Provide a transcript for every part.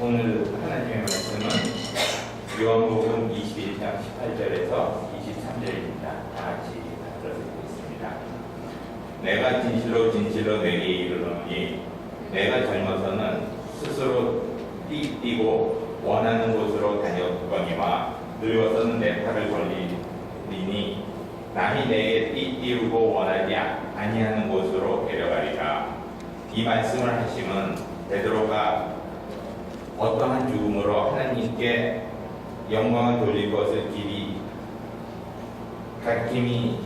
오늘 하나님의 말씀은 요한복음 21장 18절에서 23절입니다. 다 같이 들어드리고 있습니다. 내가 진실로 진실로 내게 이르노니 내가 젊어서는 스스로 띠 뛰고 원하는 곳으로 다녔거니와 늙어서는 내 팔을 벌리니 남이 내게 띠띠우고 원하지 아니하는 곳으로 데려가리라. 이 말씀을 하심은 베드로가 어떠한 죽음으로 하나님께 영광을 돌릴 것을 길이 각김이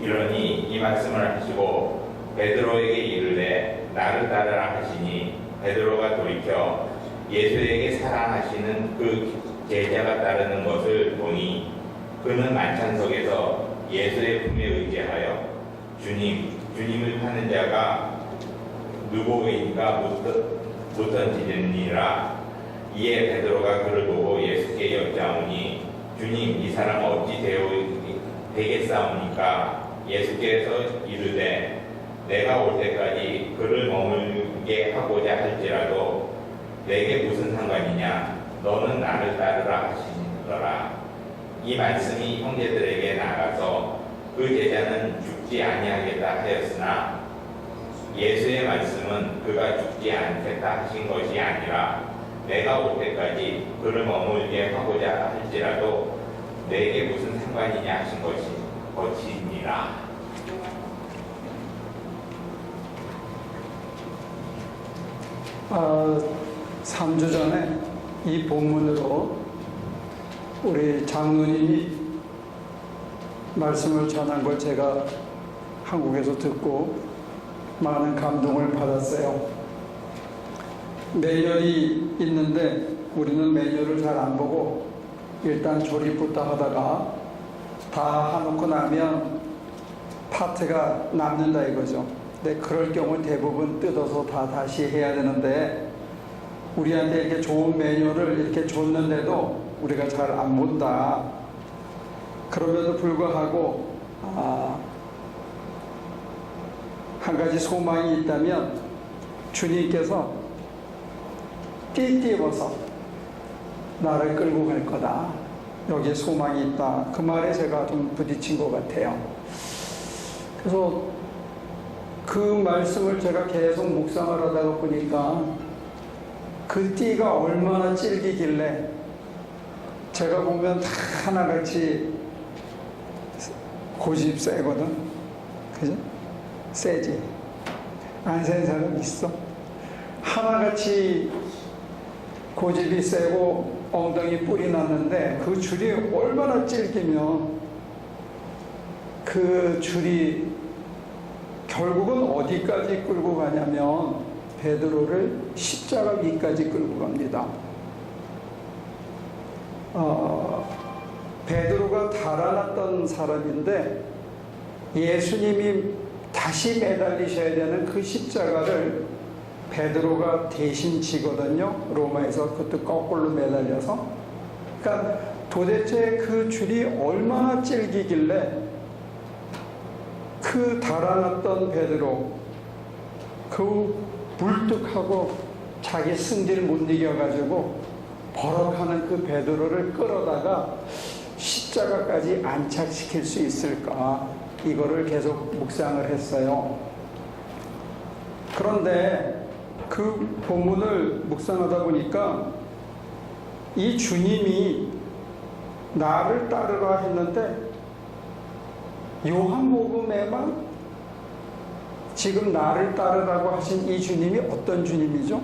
이러니 이 말씀을 하시고 베드로에게 이르되 나를 따르라 하시니 베드로가 돌이켜 예수에게 사랑하시는 그 제자가 따르는 것을 보니 그는 만찬석에서 예수의 품에 의지하여 주님 주님을 파는 자가 누구인가 묻- 묻 던지니라 이에 베드로가 그를 보고 예수께 여짜오니 주님 이 사람 어찌 되어 되겠사옵니까? 예수께서 이르되 내가 올 때까지 그를 머물게 하고자 할지라도 내게 무슨 상관이냐? 너는 나를 따르라 하시더라. 이 말씀이 형제들에게 나가서 그 제자는 죽지 아니하겠다 하였으나 예수의 말씀은 그가 죽지 않겠다 하신 것이 아니라 내가 올 때까지 그를 머물게 하고자 할지라도 내게 무슨 상관이냐 하신 것이 것이니라. 아, 3주 전에 이 본문으로 우리 장로님이 말씀을 전한 걸 제가 한국에서 듣고 많은 감동을 받았어요. 매뉴얼이 있는데 우리는 매뉴얼을 잘 안 보고 일단 조립부터 하다가 다 해놓고 나면 파트가 남는다 이거죠. 근데 그럴 경우 대부분 뜯어서 다 다시 해야 되는데 우리한테 이렇게 좋은 매뉴얼을 이렇게 줬는데도 우리가 잘 안 본다. 그럼에도 불구하고 아, 한 가지 소망이 있다면 주님께서 띠띠입어서 나를 끌고 갈 거다. 여기에 소망이 있다. 그 말에 제가 좀 부딪힌 것 같아요. 그래서 그 말씀을 제가 계속 묵상을 하다가 보니까 그 띠가 얼마나 질기길래 제가 보면 다 하나같이 고집 세거든. 그죠? 세지. 안 센 사람 있어? 하나같이 고집이 세고 엉덩이 뿔이 났는데 그 줄이 얼마나 질기면 그 줄이 결국은 어디까지 끌고 가냐면 베드로를 십자가 위까지 끌고 갑니다. 어, 베드로가 달아났던 사람인데 예수님이 다시 매달리셔야 되는 그 십자가를 베드로가 대신 지거든요. 로마에서 그것도 거꾸로 매달려서. 그러니까 도대체 그 줄이 얼마나 질기길래 그 달아났던 베드로 그 불뚝하고 자기 승질을 못 이겨가지고 버럭하는 그 베드로를 끌어다가 십자가까지 안착시킬 수 있을까 이거를 계속 묵상을 했어요. 그런데 그 본문을 묵상하다 보니까 이 주님이 나를 따르라 했는데 요한복음에만 지금 나를 따르라고 하신 이 주님이 어떤 주님이죠?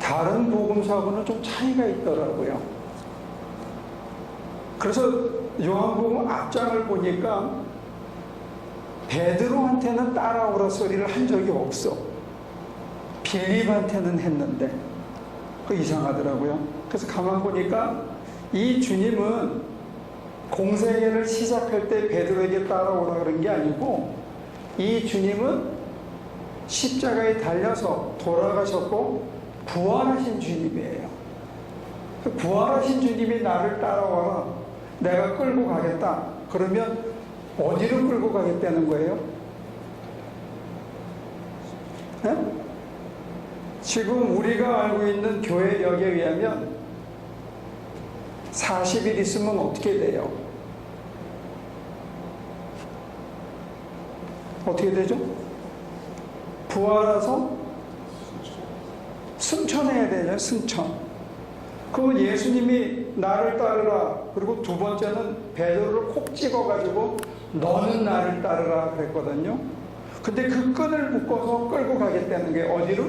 다른 복음사하고는 좀 차이가 있더라고요. 그래서 요한복음 앞장을 보니까 베드로한테는 따라오라 소리를 한 적이 없어. 빌립한테는 했는데 그 이상하더라고요. 그래서 가만 보니까 이 주님은 공생애를 시작할 때 베드로에게 따라오라 그런 게 아니고 이 주님은 십자가에 달려서 돌아가셨고 부활하신 주님이에요. 그 부활하신 주님이 나를 따라와라. 내가 끌고 가겠다. 그러면 어디로 끌고 가겠다는 거예요? 네? 지금 우리가 알고 있는 교회력에 의하면 40일 있으면 어떻게 돼요? 어떻게 되죠? 부활해서 승천해야 되죠, 승천. 그러면 예수님이 나를 따르라. 그리고 두 번째는 베드로를 콕 찍어가지고 너는 나를 따르라 그랬거든요. 근데 그 끈을 묶어서 끌고 가겠다는 게 어디로?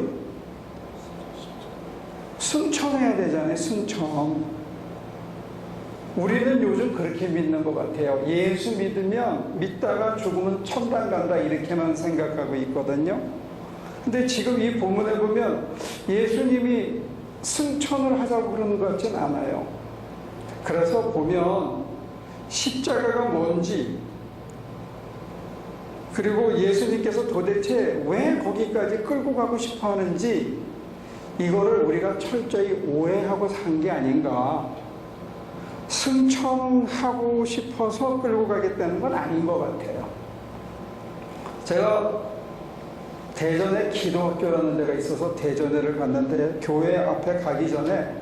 승천해야 되잖아요, 승천. 우리는 요즘 그렇게 믿는 것 같아요. 예수 믿으면 믿다가 죽으면 천당 간다 이렇게만 생각하고 있거든요. 근데 지금 이 본문에 보면 예수님이 승천을 하자고 그러는 것 같진 않아요. 그래서 보면 십자가가 뭔지 그리고 예수님께서 도대체 왜 거기까지 끌고 가고 싶어 하는지 이거를 우리가 철저히 오해하고 산 게 아닌가. 승천하고 싶어서 끌고 가겠다는 건 아닌 것 같아요. 제가 대전에 기도학교라는 데가 있어서 대전에를 갔는데 교회 앞에 가기 전에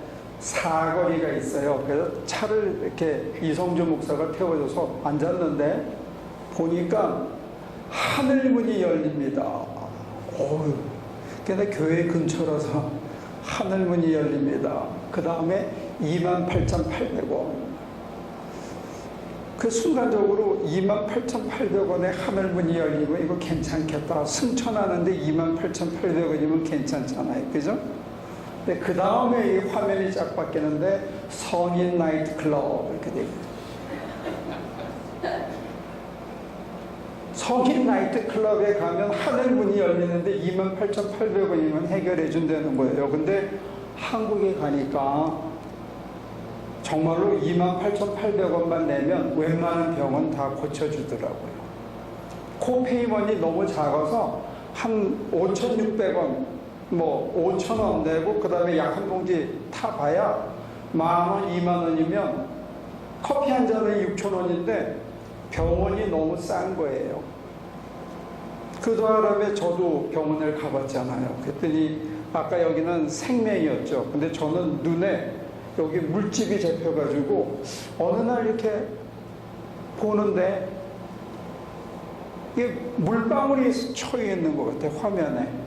사거리가 있어요. 그래서 차를 이렇게 이성주 목사가 태워줘서 앉았는데 보니까 하늘문이 열립니다. 어우, 근데 교회 근처라서 하늘문이 열립니다. 그 다음에 28,800원. 그 순간적으로 28,800원에 하늘문이 열리고 이거 괜찮겠다. 승천하는데 28,800원이면 괜찮잖아요. 그죠? 근데 그 다음에 이 화면이 쫙 바뀌는데 성인 나이트 클럽 이렇게 되고 성인 나이트 클럽에 가면 하늘문이 열리는데 28,800원이면 해결해 준다는 거예요. 근데 한국에 가니까 정말로 28,800원만 내면 웬만한 병은 다 고쳐주더라고요. 코페이먼이 너무 작아서 한 5,600원, 뭐 5,000원 내고 그 다음에 약 한 봉지 타봐야 만 원, 2만 원이면 커피 한 잔에 6,000원인데 병원이 너무 싼 거예요. 그 다음에 저도 병원을 가봤잖아요. 그랬더니 아까 여기는 생명이었죠. 근데 저는 눈에 여기 물집이 잡혀가지고 어느 날 이렇게 보는데 이게 물방울이 쳐여 있는 것 같아요. 화면에.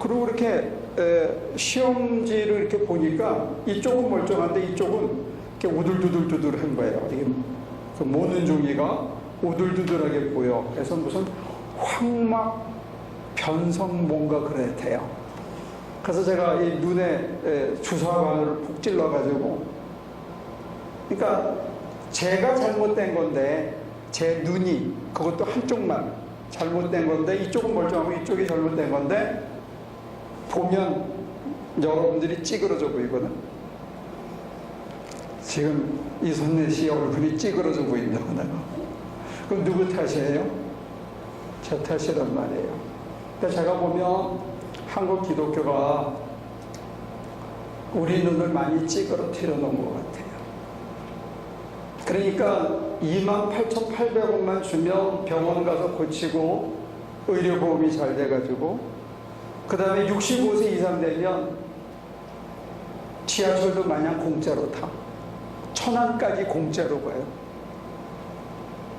그리고 이렇게 에, 시험지를 이렇게 보니까 이쪽은 멀쩡한데 이쪽은 이렇게 우들두들두들한 거예요. 그 모는 종이가 우들두들하게 보여. 그래서 무슨 황막 변성 뭔가 그랬대요. 그래서 제가 이 눈에 에, 주사관을 푹 찔러가지고, 그러니까 제가 잘못된 건데 제 눈이 그것도 한쪽만 잘못된 건데 이쪽은 멀쩡하고 이쪽이 잘못된 건데 보면 여러분들이 찌그러져 보이거든. 지금 이선래 씨 얼굴이 찌그러져 보인다고 내가. 그럼 누구 탓이에요? 제 탓이란 말이에요. 근데 제가 보면 한국 기독교가 우리 눈을 많이 찌그러뜨려 놓은 것 같아요. 그러니까 28,800원만 주면 병원 가서 고치고 의료보험이 잘 돼가지고 그 다음에 65세 이상 되면 지하철도 마냥 공짜로 타. 천안까지 공짜로 가요.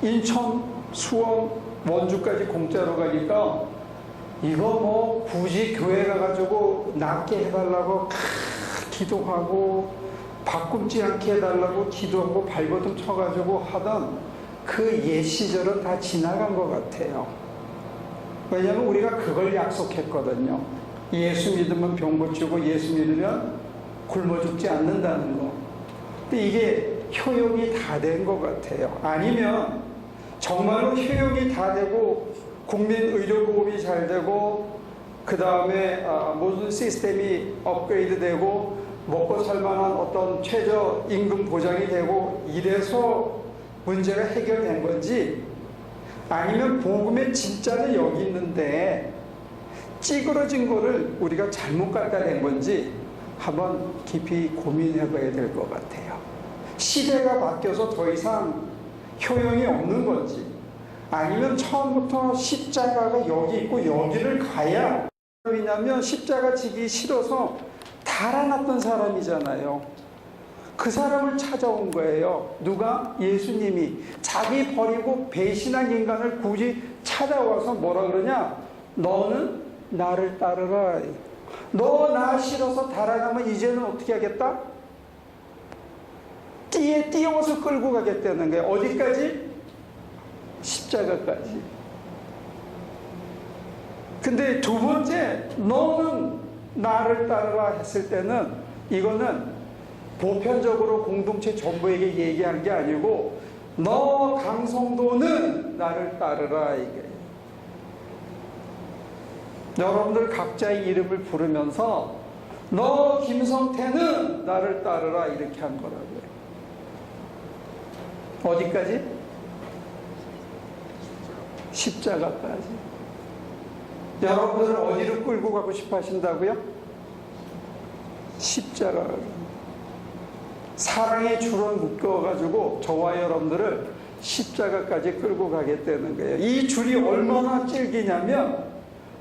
인천, 수원, 원주까지 공짜로 가니까 이거 뭐 굳이 교회 가가지고 낫게 해달라고 캬, 기도하고 바꿈지 않게 해달라고 기도하고 발버둥 쳐가지고 하던 그 옛 시절은 다 지나간 것 같아요. 왜냐하면 우리가 그걸 약속했거든요. 예수 믿으면 병 고치고 예수 믿으면 굶어 죽지 않는다는 거. 근데 이게 효용이 다 된 것 같아요. 아니면 정말로 효용이 다 되고 국민 의료 보험이 잘 되고 그 다음에 아, 모든 시스템이 업그레이드 되고 먹고 살만한 어떤 최저 임금 보장이 되고 이래서 문제가 해결된 건지 아니면 복음의 진짜는 여기 있는데 찌그러진 거를 우리가 잘못 갖다 댄 건지 한번 깊이 고민해 봐야 될 것 같아요. 시대가 바뀌어서 더 이상 효용이 없는 건지 아니면 처음부터 십자가가 여기 있고 여기를 가야 왜냐면 십자가 지기 싫어서 달아났던 사람이잖아요. 그 사람을 찾아온 거예요. 누가? 예수님이 자기 버리고 배신한 인간을 굳이 찾아와서 뭐라 그러냐? 너는 나를 따르라. 너 나 싫어서 달아나면 이제는 어떻게 하겠다? 띠에 띄워서 끌고 가겠다는 거예요. 어디까지? 십자가까지. 근데 두 번째, 너는 나를 따르라 했을 때는 이거는 보편적으로 공동체 전부에게 얘기한 게 아니고 너 강성도는 나를 따르라 이게. 여러분들 각자의 이름을 부르면서 너 김성태는 나를 따르라 이렇게 한 거라고요. 어디까지? 십자가까지. 여러분들 어디로 끌고 가고 싶어 하신다고요? 십자가. 사랑의 줄을 묶어가지고 저와 여러분들을 십자가까지 끌고 가겠다는 거예요. 이 줄이 얼마나 질기냐면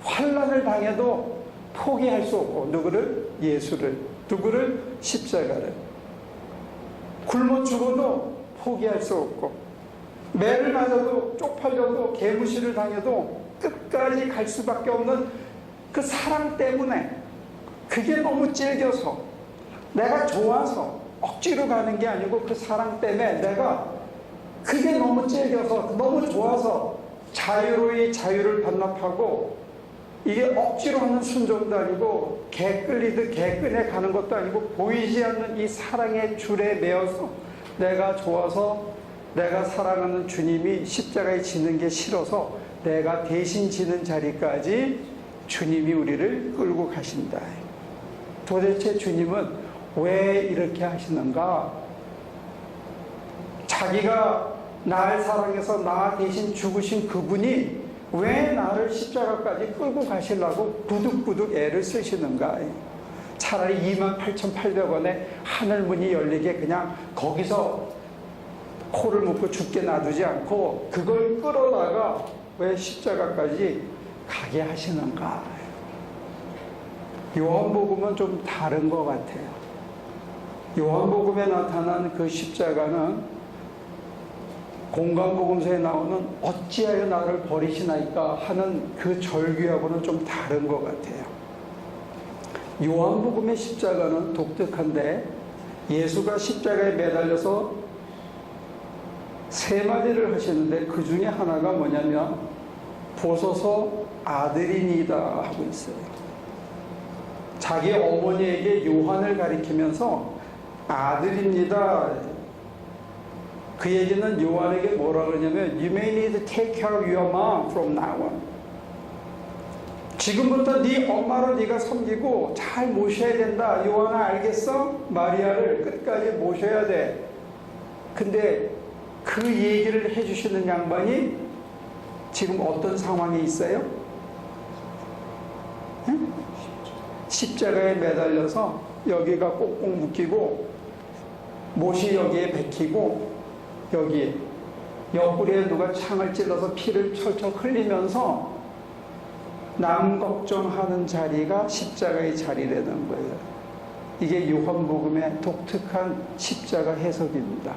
환란을 당해도 포기할 수 없고 누구를? 예수를. 누구를? 십자가를. 굶어 죽어도 포기할 수 없고 매를 맞아도 쪽팔려도 개무시를 당해도 끝까지 갈 수밖에 없는 그 사랑 때문에 그게 너무 질겨서 내가 좋아서 억지로 가는 게 아니고 그 사랑 때문에 내가 그게 너무 질겨서 너무 좋아서 자유로이 자유를 반납하고 이게 억지로 하는 순종도 아니고 개 끌리듯 개 끈에 가는 것도 아니고 보이지 않는 이 사랑의 줄에 매어서 내가 좋아서 내가 사랑하는 주님이 십자가에 지는 게 싫어서 내가 대신 지는 자리까지 주님이 우리를 끌고 가신다. 도대체 주님은 왜 이렇게 하시는가? 자기가 날 사랑해서 나 대신 죽으신 그분이 왜 나를 십자가까지 끌고 가시려고 부득부득 애를 쓰시는가? 차라리 28,800원에 하늘 문이 열리게 그냥 거기서 코를 묶고 죽게 놔두지 않고 그걸 끌어다가 왜 십자가까지 가게 하시는가? 요한복음은 좀 다른 것 같아요. 요한복음에 나타난 그 십자가는 공간복음서에 나오는 어찌하여 나를 버리시나이까 하는 그 절규하고는 좀 다른 것 같아요. 요한복음의 십자가는 독특한데 예수가 십자가에 매달려서 세 마디를 하시는데 그 중에 하나가 뭐냐면 보소서 아들이니다 하고 있어요. 자기 어머니에게 요한을 가리키면서 아들입니다. 그 얘기는 요한에게 뭐라 그러냐면 You may need to take care of your mom from now on. 지금부터 네 엄마를 네가 섬기고 잘 모셔야 된다. 요한아 알겠어? 마리아를 끝까지 모셔야 돼. 근데 그 얘기를 해주시는 양반이 지금 어떤 상황에 있어요? 응? 십자가에 매달려서 여기가 꼭꼭 묶이고 못이 여기에 bek히고 여기 옆구리에 누가 창을 찔러서 피를 철철 흘리면서 남 걱정하는 자리가 십자가의 자리라는 거예요. 이게 요한복음의 독특한 십자가 해석입니다.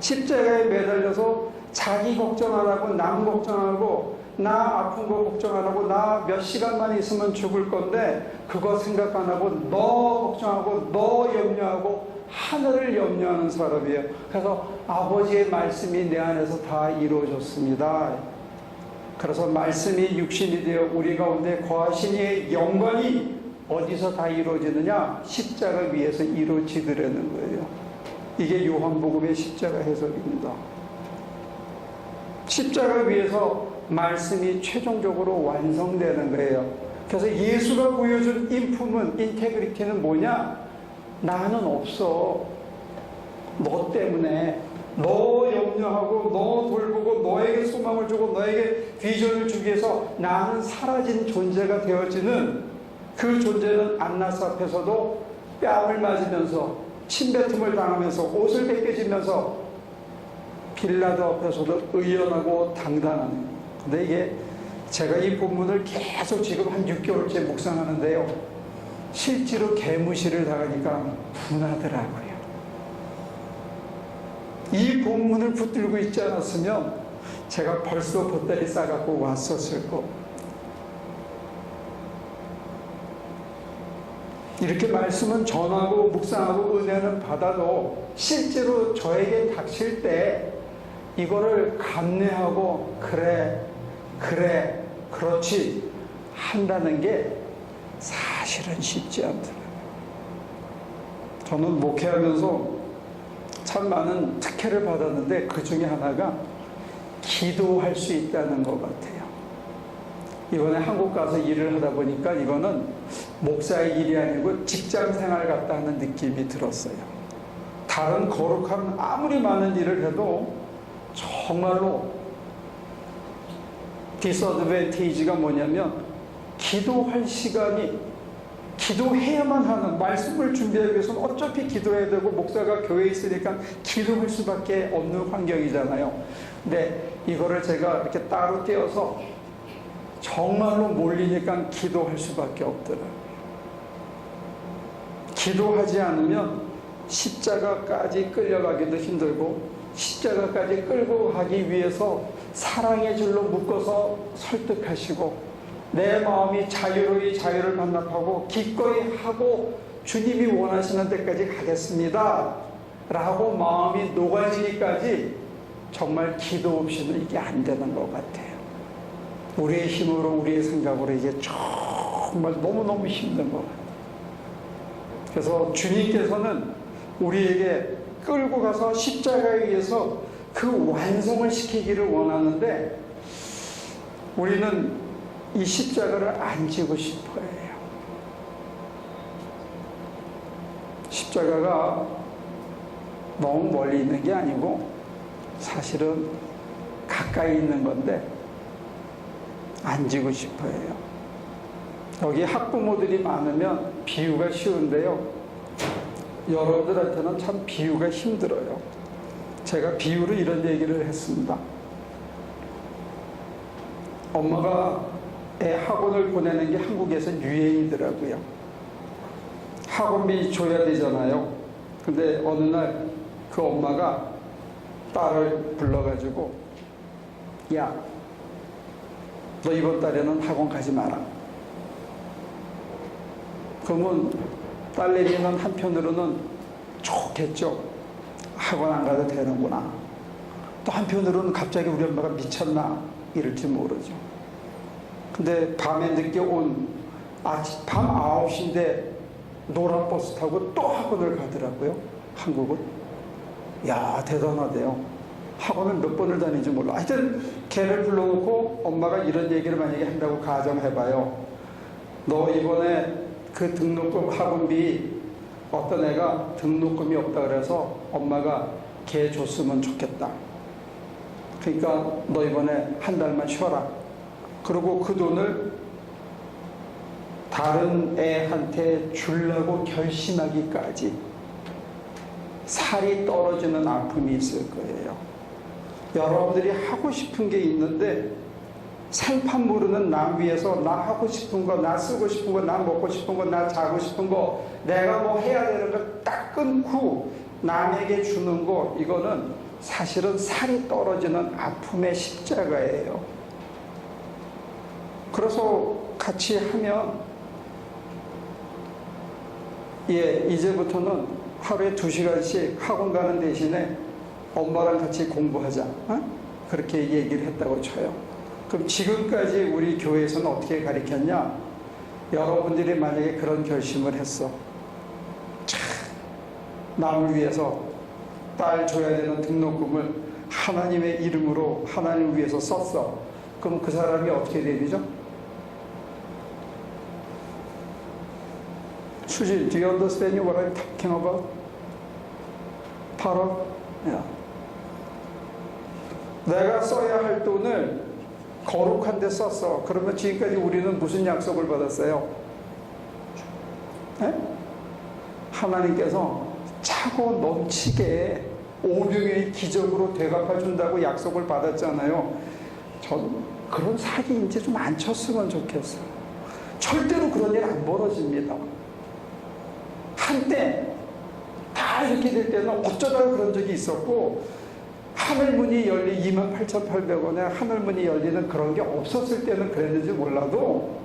십자가에 매달려서 자기 걱정 안 하고 남 걱정하고 나 아픈 거 걱정 안 하고 나 몇 시간만 있으면 죽을 건데 그거 생각 안 하고 너 걱정하고 너 염려하고 하늘을 염려하는 사람이에요. 그래서 아버지의 말씀이 내 안에서 다 이루어졌습니다. 그래서 말씀이 육신이 되어 우리 가운데 거하시니의 영광이 어디서 다 이루어지느냐? 십자가 위에서 이루어지더라는 거예요. 이게 요한복음의 십자가 해석입니다. 십자가 위에서 말씀이 최종적으로 완성되는 거예요. 그래서 예수가 보여준 인품은, 인테그리티는 뭐냐? 나는 없어. 너 때문에. 너 염려하고, 너 돌보고, 너에게 소망을 주고, 너에게 비전을 주기 위해서 나는 사라진 존재가 되어지는 그 존재는 안나스 앞에서도 뺨을 맞으면서 침뱉음을 당하면서 옷을 벗겨지면서 빌라도 앞에서도 의연하고 당당한 근데 이게 제가 이 본문을 계속 지금 한 6개월째 묵상하는데요. 실제로 개무시를 당하니까 분하더라고요. 이 본문을 붙들고 있지 않았으면 제가 벌써 보따리 싸갖고 왔었을 거. 이렇게 말씀은 전하고 묵상하고 은혜는 받아도 실제로 저에게 닥칠 때 이거를 감내하고 그래 그래 그렇지 한다는 게 사실은 쉽지 않더라고요. 저는 목회하면서 참 많은 특혜를 받았는데 그 중에 하나가 기도할 수 있다는 것 같아요. 이번에 한국 가서 일을 하다 보니까 이거는 목사의 일이 아니고 직장 생활 같다 하는 느낌이 들었어요. 다른 거룩한 아무리 많은 일을 해도 정말로 디스어드밴테이지가 뭐냐면 기도할 시간이 기도해야만 하는 말씀을 준비하기 위해서는 어차피 기도해야 되고 목사가 교회에 있으니까 기도할 수밖에 없는 환경이잖아요. 근데 이거를 제가 이렇게 따로 떼어서 정말로 몰리니까 기도할 수밖에 없더라고요. 기도하지 않으면 십자가까지 끌려가기도 힘들고 십자가까지 끌고 가기 위해서 사랑의 줄로 묶어서 설득하시고 내 마음이 자유로이 자유를 반납하고 기꺼이 하고 주님이 원하시는 데까지 가겠습니다. 라고 마음이 녹아지기까지 정말 기도 없이는 이게 안 되는 것 같아요. 우리의 힘으로, 우리의 생각으로 이게 정말 너무너무 힘든 것 같아요. 그래서 주님께서는 우리에게 끌고 가서 십자가에 의해서 그 완성을 시키기를 원하는데 우리는 이 십자가를 안 지고 싶어 해요. 십자가가 너무 멀리 있는 게 아니고 사실은 가까이 있는 건데 안 지고 싶어 해요. 여기 학부모들이 많으면 비유가 쉬운데요. 여러분들한테는 참 비유가 힘들어요. 제가 비유로 이런 얘기를 했습니다. 엄마가 애 학원을 보내는 게 한국에서 유행이더라고요. 학원비 줘야 되잖아요. 근데 어느 날 그 엄마가 딸을 불러가지고 야, 너 이번 달에는 학원 가지 마라. 그러면 딸내미는 한편으로는 좋겠죠. 학원 안 가도 되는구나. 또 한편으로는 갑자기 우리 엄마가 미쳤나 이럴지 모르죠. 근데 밤에 늦게 온 아침 밤 9시인데 노란 버스 타고 또 학원을 가더라고요. 한국은. 야 대단하대요. 학원을 몇 번을 다니지 몰라. 하여튼 걔를 불러놓고 엄마가 이런 얘기를 만약에 한다고 가정해봐요. 너 이번에 그 등록금 학원비 어떤 애가 등록금이 없다 그래서 엄마가 걔 줬으면 좋겠다. 그러니까 너 이번에 한 달만 쉬어라. 그리고 그 돈을 다른 애한테 주려고 결심하기까지 살이 떨어지는 아픔이 있을 거예요. 여러분들이 하고 싶은 게 있는데 살판 모르는 남 위에서 나 하고 싶은 거, 나 쓰고 싶은 거, 나 먹고 싶은 거, 나 자고 싶은 거, 내가 뭐 해야 되는 걸 딱 끊고 남에게 주는 거, 이거는 사실은 살이 떨어지는 아픔의 십자가예요. 그래서 같이 하면, 예, 이제부터는 하루에 두 시간씩 학원 가는 대신에 엄마랑 같이 공부하자. 어? 그렇게 얘기를 했다고 쳐요. 그럼 지금까지 우리 교회에서는 어떻게 가르쳤냐? 여러분들이 만약에 그런 결심을 했어. 참, 남을 위해서 딸 줘야 되는 등록금을 하나님의 이름으로 하나님을 위해서 썼어. 그럼 그 사람이 어떻게 되죠? 수지, do you understand what I'm talking about? 바로, 야. 내가 써야 할 돈을 거룩한 데 썼어. 그러면 지금까지 우리는 무슨 약속을 받았어요? 네? 하나님께서 차고 넘치게 오병의 기적으로 대갚아 준다고 약속을 받았잖아요. 전 그런 사기 이제 좀 안 쳤으면 좋겠어. 절대로 그런 일 안 벌어집니다. 한때 다 이렇게 될 때는 어쩌다가 그런 적이 있었고 하늘문이 열리 28,800원에 하늘문이 열리는 그런 게 없었을 때는 그랬는지 몰라도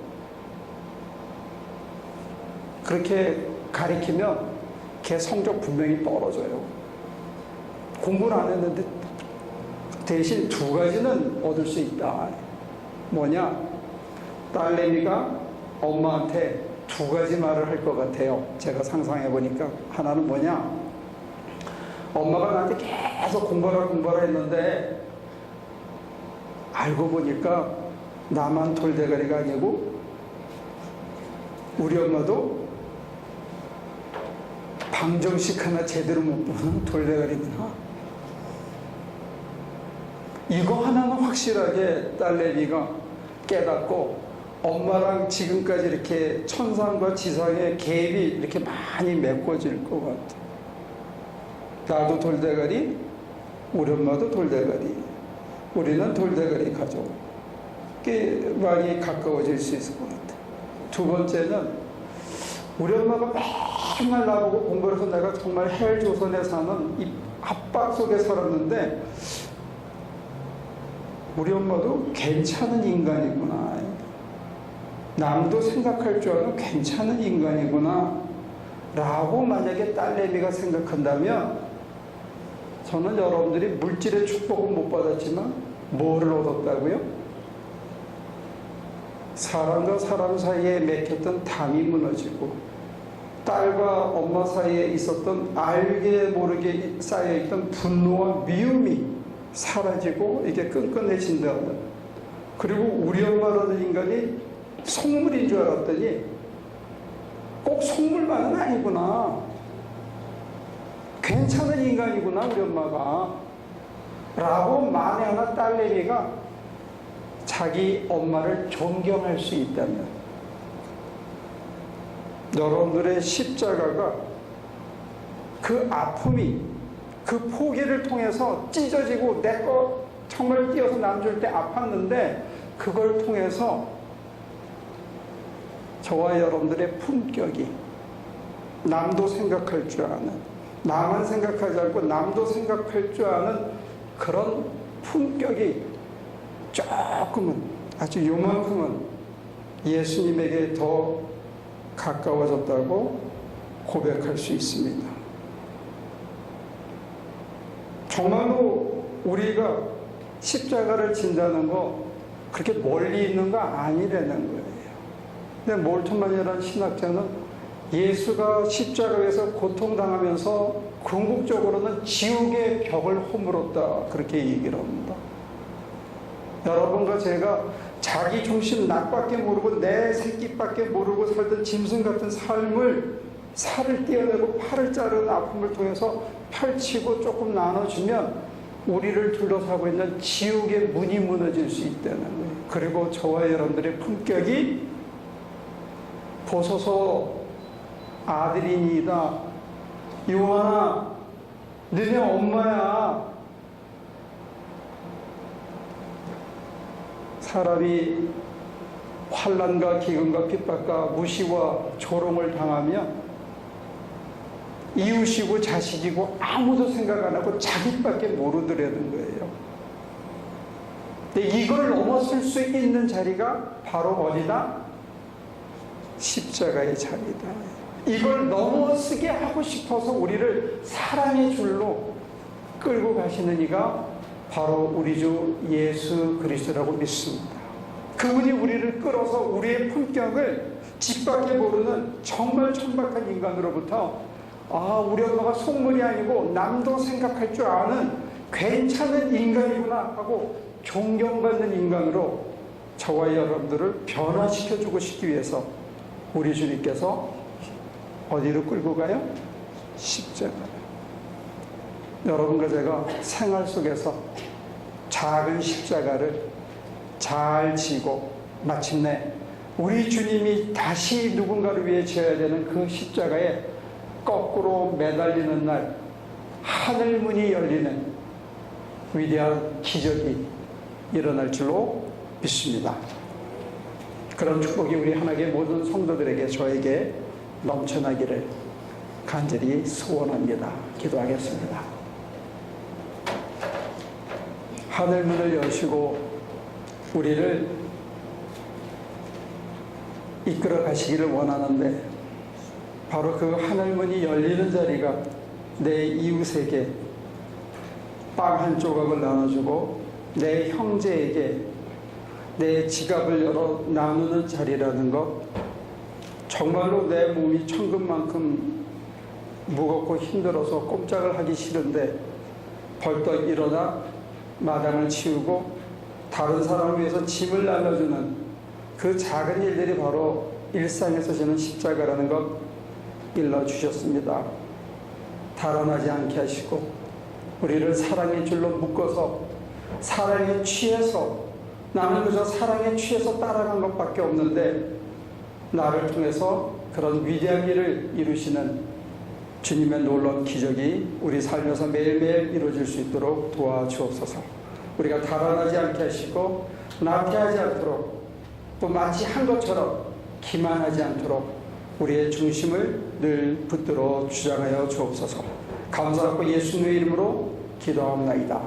그렇게 가리키면 걔 성적 분명히 떨어져요. 공부를 안 했는데 대신 두 가지는 얻을 수 있다. 뭐냐? 딸내미가 엄마한테 두 가지 말을 할 것 같아요. 제가 상상해 보니까 하나는 뭐냐? 엄마가 나한테 계속 공부하라 공부하라 했는데 알고 보니까 나만 돌대가리가 아니고 우리 엄마도 방정식 하나 제대로 못 보는 돌대가리구나. 이거 하나는 확실하게 딸내미가 깨닫고 엄마랑 지금까지 이렇게 천상과 지상의 갭이 이렇게 많이 메꿔질 것 같아. 나도 돌대가리, 우리 엄마도 돌대가리. 우리는 돌대가리 가족. 꽤 많이 가까워질 수 있을 것 같아. 두 번째는 우리 엄마가 맨날 나보고 공부를 해서 내가 정말 헬조선에 사는 이 압박 속에 살았는데 우리 엄마도 괜찮은 인간이구나. 남도 생각할 줄 아는 괜찮은 인간이구나. 라고 만약에 딸내미가 생각한다면 저는 여러분들이 물질의 축복은 못 받았지만 뭐를 얻었다고요? 사람과 사람 사이에 맺혔던 담이 무너지고 딸과 엄마 사이에 있었던 알게 모르게 쌓여있던 분노와 미움이 사라지고 이게 끈끈해진다는 그리고 우리 엄마라는 인간이 속물인 줄 알았더니 꼭 속물만은 아니구나. 괜찮은 인간이구나 우리 엄마가. 라고 만에 하나 딸내미가 자기 엄마를 존경할 수 있다면 여러분들의 십자가가 그 아픔이 그 포기를 통해서 찢어지고 내 거 정말 뛰어서 남줄 때 아팠는데 그걸 통해서 저와 여러분들의 품격이 남도 생각할 줄 아는 나만 생각하지 않고 남도 생각할 줄 아는 그런 품격이 조금은 아주 요만큼은 예수님에게 더 가까워졌다고 고백할 수 있습니다. 정말로 우리가 십자가를 진다는 거 그렇게 멀리 있는 거 아니라는 거예요. 근데 몰트만이라는 신학자는 예수가 십자가에서 고통당하면서 궁극적으로는 지옥의 벽을 허물었다. 그렇게 얘기를 합니다. 여러분과 제가 자기 중심 낙밖에 모르고 내 새끼밖에 모르고 살던 짐승 같은 삶을 살을 떼어내고 팔을 자르는 아픔을 통해서 펼치고 조금 나눠주면 우리를 둘러싸고 있는 지옥의 문이 무너질 수 있다는 거예요. 그리고 저와 여러분들의 품격이 보소서 아들이니이다. 요한아, 너네 엄마야. 사람이 환란과 기근과 핍박과 무시와 조롱을 당하면 이웃이고 자식이고 아무도 생각 안 하고 자기밖에 모르더라는 거예요. 근데 이걸 넘어설 수 있는 자리가 바로 어디다? 십자가의 자리다. 이걸 넘어서게 하고 싶어서 우리를 사랑의 줄로 끌고 가시는 이가 바로 우리 주 예수 그리스도라고 믿습니다. 그분이 우리를 끌어서 우리의 품격을 짓밖에 모르는 정말 천박한 인간으로부터 아, 우리 엄마가 속물이 아니고 남도 생각할 줄 아는 괜찮은 인간이구나 하고 존경받는 인간으로 저와 여러분들을 변화시켜 주고 싶기 위해서 우리 주님께서 어디로 끌고 가요? 십자가. 여러분과 제가 생활 속에서 작은 십자가를 잘 지고 마침내 우리 주님이 다시 누군가를 위해 지어야 되는 그 십자가에 거꾸로 매달리는 날 하늘 문이 열리는 위대한 기적이 일어날 줄로 믿습니다. 그런 축복이 우리 하나님의 모든 성도들에게 저에게 넘쳐나기를 간절히 소원합니다. 기도하겠습니다. 하늘 문을 여시고 우리를 이끌어 가시기를 원하는데 바로 그 하늘 문이 열리는 자리가 내 이웃에게 빵 한 조각을 나눠주고 내 형제에게 내 지갑을 열어 나누는 자리라는 것 정말로 내 몸이 천근만큼 무겁고 힘들어서 꼼짝을 하기 싫은데 벌떡 일어나 마당을 치우고 다른 사람을 위해서 짐을 나눠주는 그 작은 일들이 바로 일상에서 지는 십자가라는 것 일러주셨습니다. 달아나지 않게 하시고 우리를 사랑의 줄로 묶어서 사랑에 취해서 나는 그저 사랑에 취해서 따라간 것밖에 없는데 나를 통해서 그런 위대한 일을 이루시는 주님의 놀라운 기적이 우리 삶에서 매일매일 이루어질 수 있도록 도와주옵소서. 우리가 달아나지 않게 하시고 나태하지 않도록 또 마치 한 것처럼 기만하지 않도록 우리의 중심을 늘 붙들어 주장하여 주옵소서. 감사하고 예수님의 이름으로 기도합니다.